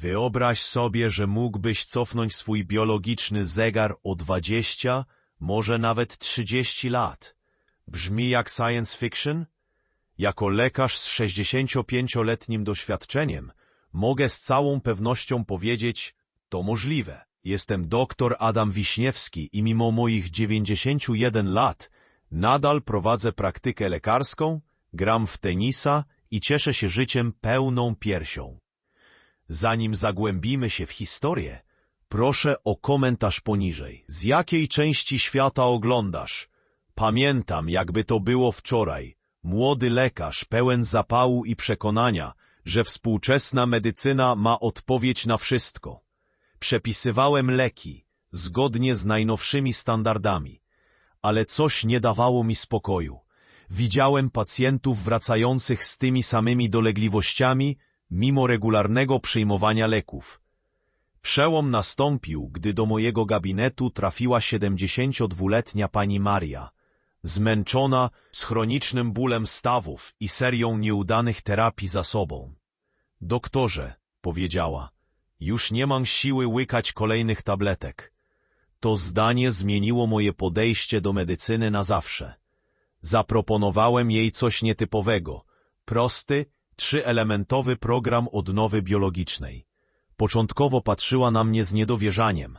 Wyobraź sobie, że mógłbyś cofnąć swój biologiczny zegar o 20, może nawet 30 lat. Brzmi jak science fiction? Jako lekarz z 65-letnim doświadczeniem mogę z całą pewnością powiedzieć, to możliwe. Jestem doktor Adam Wiśniewski i mimo moich 91 lat nadal prowadzę praktykę lekarską, gram w tenisa i cieszę się życiem pełną piersią. Zanim zagłębimy się w historię, proszę o komentarz poniżej. Z jakiej części świata oglądasz? Pamiętam, jakby to było wczoraj. Młody lekarz, pełen zapału i przekonania, że współczesna medycyna ma odpowiedź na wszystko. Przepisywałem leki, zgodnie z najnowszymi standardami, ale coś nie dawało mi spokoju. Widziałem pacjentów wracających z tymi samymi dolegliwościami, mimo regularnego przyjmowania leków. Przełom nastąpił, gdy do mojego gabinetu trafiła 72-letnia pani Maria, zmęczona z chronicznym bólem stawów i serią nieudanych terapii za sobą. Doktorze, powiedziała, już nie mam siły łykać kolejnych tabletek. To zdanie zmieniło moje podejście do medycyny na zawsze. Zaproponowałem jej coś nietypowego, prosty, trzyelementowy program odnowy biologicznej. Początkowo patrzyła na mnie z niedowierzaniem.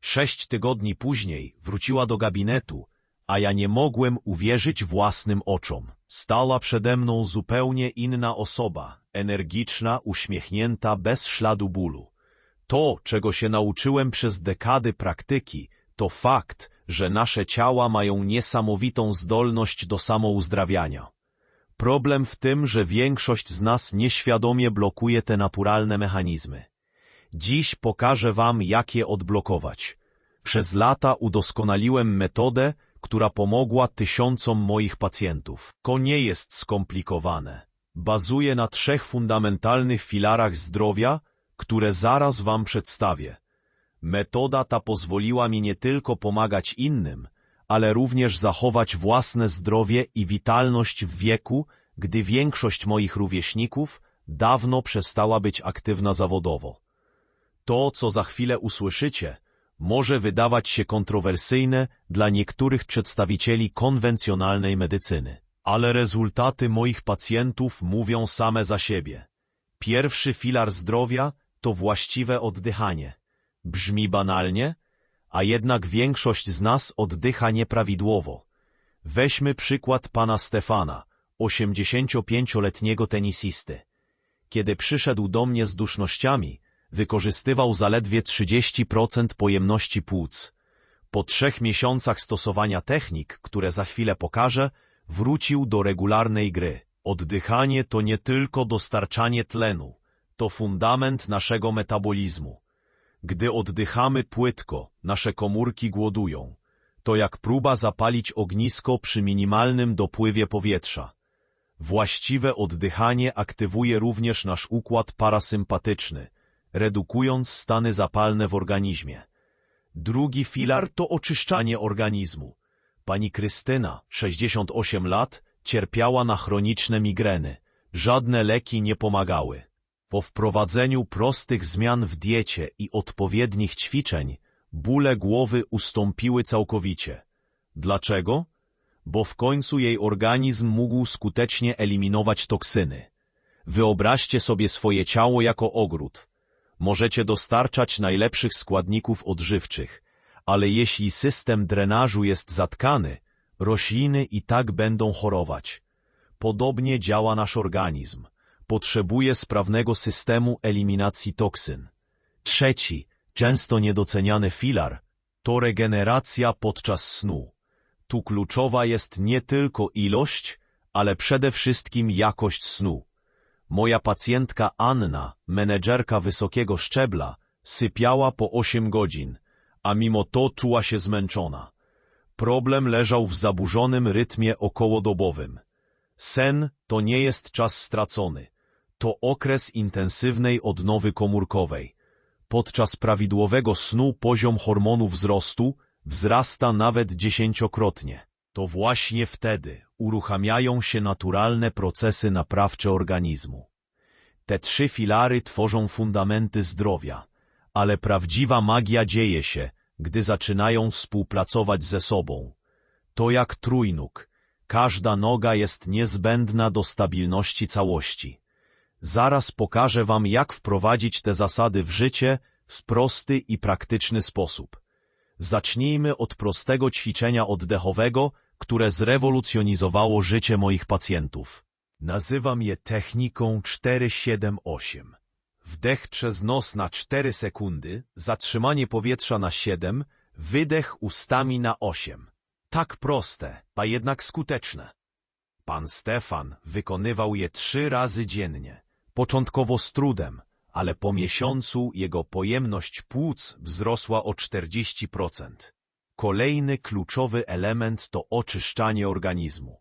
Sześć tygodni później wróciła do gabinetu, a ja nie mogłem uwierzyć własnym oczom. Stała przede mną zupełnie inna osoba, energiczna, uśmiechnięta, bez śladu bólu. To, czego się nauczyłem przez dekady praktyki, to fakt, że nasze ciała mają niesamowitą zdolność do samouzdrawiania. Problem w tym, że większość z nas nieświadomie blokuje te naturalne mechanizmy. Dziś pokażę Wam, jak je odblokować. Przez lata udoskonaliłem metodę, która pomogła tysiącom moich pacjentów. To nie jest skomplikowane. Bazuje na trzech fundamentalnych filarach zdrowia, które zaraz Wam przedstawię. Metoda ta pozwoliła mi nie tylko pomagać innym, ale również zachować własne zdrowie i witalność w wieku, gdy większość moich rówieśników dawno przestała być aktywna zawodowo. To, co za chwilę usłyszycie, może wydawać się kontrowersyjne dla niektórych przedstawicieli konwencjonalnej medycyny, ale rezultaty moich pacjentów mówią same za siebie. Pierwszy filar zdrowia to właściwe oddychanie. Brzmi banalnie, a jednak większość z nas oddycha nieprawidłowo. Weźmy przykład pana Stefana, 85-letniego tenisisty. Kiedy przyszedł do mnie z dusznościami, wykorzystywał zaledwie 30% pojemności płuc. Po trzech miesiącach stosowania technik, które za chwilę pokażę, wrócił do regularnej gry. Oddychanie to nie tylko dostarczanie tlenu, to fundament naszego metabolizmu. Gdy oddychamy płytko, nasze komórki głodują. To jak próba zapalić ognisko przy minimalnym dopływie powietrza. Właściwe oddychanie aktywuje również nasz układ parasympatyczny, redukując stany zapalne w organizmie. Drugi filar to oczyszczanie organizmu. Pani Krystyna, 68 lat, cierpiała na chroniczne migreny. Żadne leki nie pomagały. Po wprowadzeniu prostych zmian w diecie i odpowiednich ćwiczeń, bóle głowy ustąpiły całkowicie. Dlaczego? Bo w końcu jej organizm mógł skutecznie eliminować toksyny. Wyobraźcie sobie swoje ciało jako ogród. Możecie dostarczać najlepszych składników odżywczych, ale jeśli system drenażu jest zatkany, rośliny i tak będą chorować. Podobnie działa nasz organizm potrzebuje sprawnego systemu eliminacji toksyn. Trzeci, często niedoceniany filar, to regeneracja podczas snu. Tu kluczowa jest nie tylko ilość, ale przede wszystkim jakość snu. Moja pacjentka Anna, menedżerka wysokiego szczebla, sypiała po 8 godzin, a mimo to czuła się zmęczona. Problem leżał w zaburzonym rytmie okołodobowym. Sen to nie jest czas stracony to okres intensywnej odnowy komórkowej. Podczas prawidłowego snu poziom hormonu wzrostu wzrasta nawet dziesięciokrotnie. To właśnie wtedy uruchamiają się naturalne procesy naprawcze organizmu. Te trzy filary tworzą fundamenty zdrowia, ale prawdziwa magia dzieje się, gdy zaczynają współpracować ze sobą. To jak trójnóg. Każda noga jest niezbędna do stabilności całości. Zaraz pokażę wam, jak wprowadzić te zasady w życie w prosty i praktyczny sposób. Zacznijmy od prostego ćwiczenia oddechowego, które zrewolucjonizowało życie moich pacjentów. Nazywam je techniką 478. Wdech przez nos na 4 sekundy, zatrzymanie powietrza na 7, wydech ustami na 8. Tak proste, a jednak skuteczne. Pan Stefan wykonywał je trzy razy dziennie. Początkowo z trudem, ale po miesiącu jego pojemność płuc wzrosła o 40%. Kolejny kluczowy element to oczyszczanie organizmu.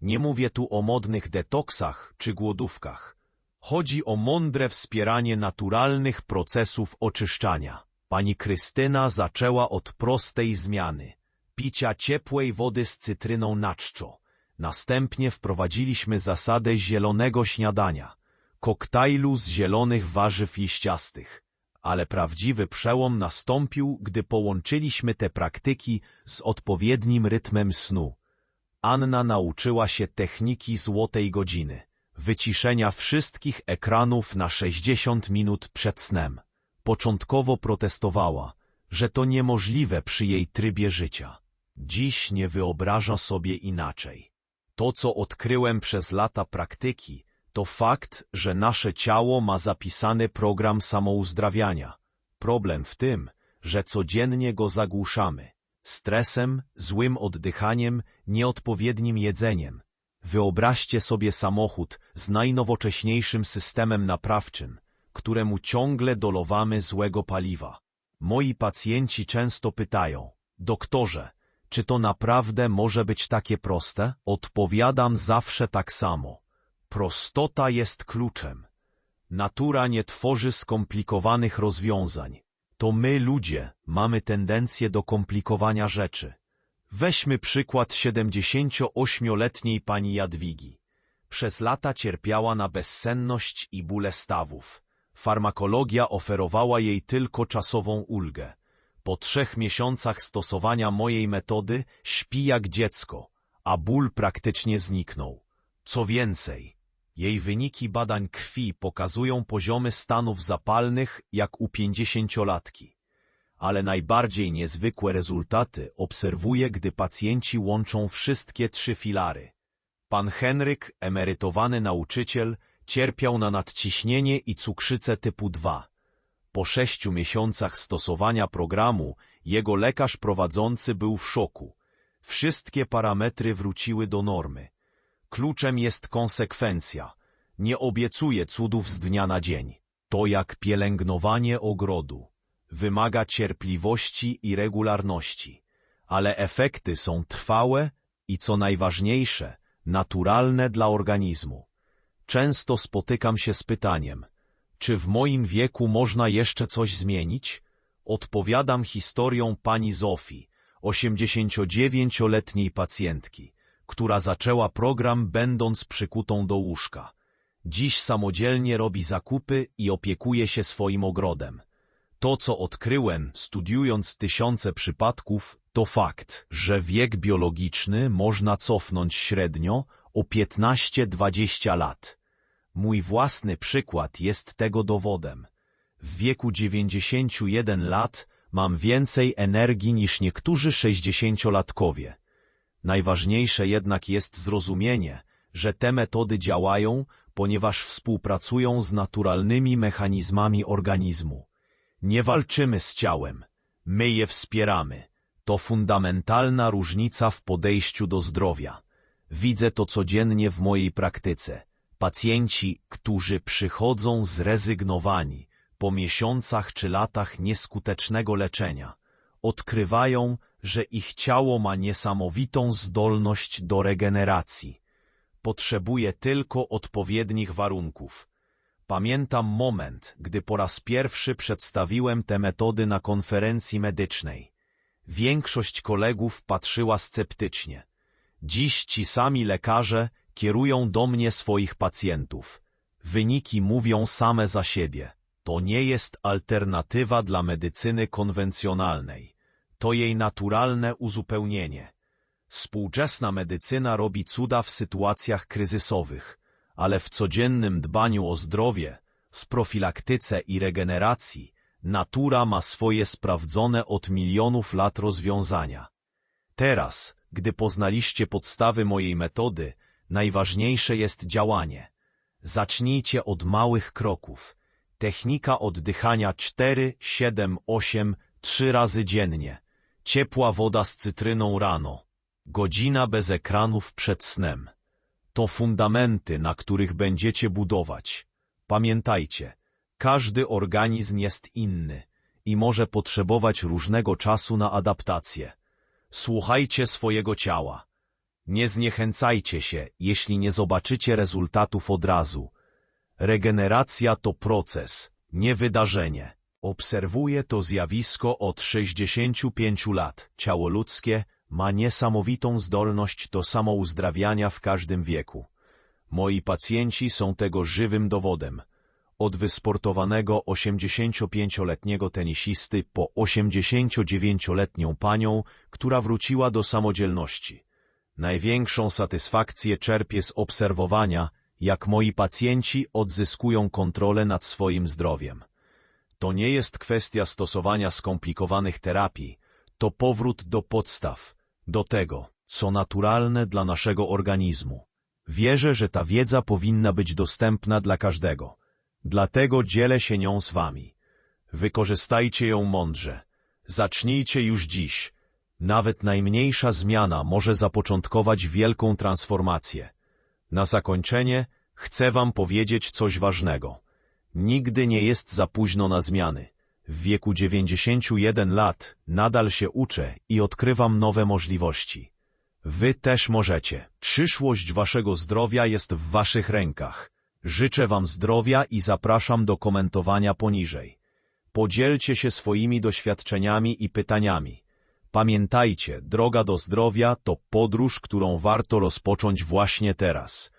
Nie mówię tu o modnych detoksach czy głodówkach. Chodzi o mądre wspieranie naturalnych procesów oczyszczania. Pani Krystyna zaczęła od prostej zmiany. Picia ciepłej wody z cytryną na czczo. Następnie wprowadziliśmy zasadę zielonego śniadania, koktajlu z zielonych warzyw liściastych. Ale prawdziwy przełom nastąpił, gdy połączyliśmy te praktyki z odpowiednim rytmem snu. Anna nauczyła się techniki złotej godziny, wyciszenia wszystkich ekranów na 60 minut przed snem. Początkowo protestowała, że to niemożliwe przy jej trybie życia. Dziś nie wyobraża sobie inaczej. To, co odkryłem przez lata praktyki, to fakt, że nasze ciało ma zapisany program samouzdrawiania. Problem w tym, że codziennie go zagłuszamy. Stresem, złym oddychaniem, nieodpowiednim jedzeniem. Wyobraźcie sobie samochód z najnowocześniejszym systemem naprawczym, któremu ciągle dolowamy złego paliwa. Moi pacjenci często pytają, doktorze, czy to naprawdę może być takie proste? Odpowiadam zawsze tak samo. Prostota jest kluczem. Natura nie tworzy skomplikowanych rozwiązań. To my, ludzie, mamy tendencję do komplikowania rzeczy. Weźmy przykład 78-letniej pani Jadwigi. Przez lata cierpiała na bezsenność i bóle stawów. Farmakologia oferowała jej tylko czasową ulgę. Po trzech miesiącach stosowania mojej metody śpi jak dziecko, a ból praktycznie zniknął. Co więcej, jej wyniki badań krwi pokazują poziomy stanów zapalnych jak u pięćdziesięciolatki. Ale najbardziej niezwykłe rezultaty obserwuję, gdy pacjenci łączą wszystkie trzy filary. Pan Henryk, emerytowany nauczyciel, cierpiał na nadciśnienie i cukrzycę typu 2. Po sześciu miesiącach stosowania programu jego lekarz prowadzący był w szoku. Wszystkie parametry wróciły do normy. Kluczem jest konsekwencja. Nie obiecuję cudów z dnia na dzień. To jak pielęgnowanie ogrodu. Wymaga cierpliwości i regularności. Ale efekty są trwałe i co najważniejsze, naturalne dla organizmu. Często spotykam się z pytaniem, czy w moim wieku można jeszcze coś zmienić? Odpowiadam historią pani Zofii, 89-letniej pacjentki, która zaczęła program będąc przykutą do łóżka. Dziś samodzielnie robi zakupy i opiekuje się swoim ogrodem. To, co odkryłem, studiując tysiące przypadków, to fakt, że wiek biologiczny można cofnąć średnio o 15-20 lat. Mój własny przykład jest tego dowodem. W wieku 91 lat mam więcej energii niż niektórzy sześćdziesięciolatkowie. Najważniejsze jednak jest zrozumienie, że te metody działają, ponieważ współpracują z naturalnymi mechanizmami organizmu. Nie walczymy z ciałem, my je wspieramy. To fundamentalna różnica w podejściu do zdrowia. Widzę to codziennie w mojej praktyce. Pacjenci, którzy przychodzą zrezygnowani po miesiącach czy latach nieskutecznego leczenia, odkrywają, że ich ciało ma niesamowitą zdolność do regeneracji. Potrzebuje tylko odpowiednich warunków. Pamiętam moment, gdy po raz pierwszy przedstawiłem te metody na konferencji medycznej. Większość kolegów patrzyła sceptycznie. Dziś ci sami lekarze kierują do mnie swoich pacjentów. Wyniki mówią same za siebie. To nie jest alternatywa dla medycyny konwencjonalnej. To jej naturalne uzupełnienie. Współczesna medycyna robi cuda w sytuacjach kryzysowych, ale w codziennym dbaniu o zdrowie, w profilaktyce i regeneracji, natura ma swoje sprawdzone od milionów lat rozwiązania. Teraz, gdy poznaliście podstawy mojej metody, najważniejsze jest działanie. Zacznijcie od małych kroków. Technika oddychania 4, 7, 8, 3 razy dziennie. Ciepła woda z cytryną rano. Godzina bez ekranów przed snem. To fundamenty, na których będziecie budować. Pamiętajcie, każdy organizm jest inny i może potrzebować różnego czasu na adaptację. Słuchajcie swojego ciała. Nie zniechęcajcie się, jeśli nie zobaczycie rezultatów od razu. Regeneracja to proces, nie wydarzenie. Obserwuję to zjawisko od 65 lat. Ciało ludzkie ma niesamowitą zdolność do samouzdrawiania w każdym wieku. Moi pacjenci są tego żywym dowodem. Od wysportowanego 85-letniego tenisisty po 89-letnią panią, która wróciła do samodzielności. Największą satysfakcję czerpię z obserwowania, jak moi pacjenci odzyskują kontrolę nad swoim zdrowiem. To nie jest kwestia stosowania skomplikowanych terapii, to powrót do podstaw, do tego, co naturalne dla naszego organizmu. Wierzę, że ta wiedza powinna być dostępna dla każdego. Dlatego dzielę się nią z wami. Wykorzystajcie ją mądrze. Zacznijcie już dziś. Nawet najmniejsza zmiana może zapoczątkować wielką transformację. Na zakończenie chcę wam powiedzieć coś ważnego. Nigdy nie jest za późno na zmiany. W wieku 91 lat nadal się uczę i odkrywam nowe możliwości. Wy też możecie. Przyszłość waszego zdrowia jest w waszych rękach. Życzę wam zdrowia i zapraszam do komentowania poniżej. Podzielcie się swoimi doświadczeniami i pytaniami. Pamiętajcie, droga do zdrowia to podróż, którą warto rozpocząć właśnie teraz.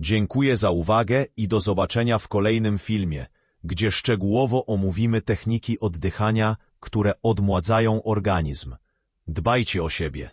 Dziękuję za uwagę i do zobaczenia w kolejnym filmie, gdzie szczegółowo omówimy techniki oddychania, które odmładzają organizm. Dbajcie o siebie.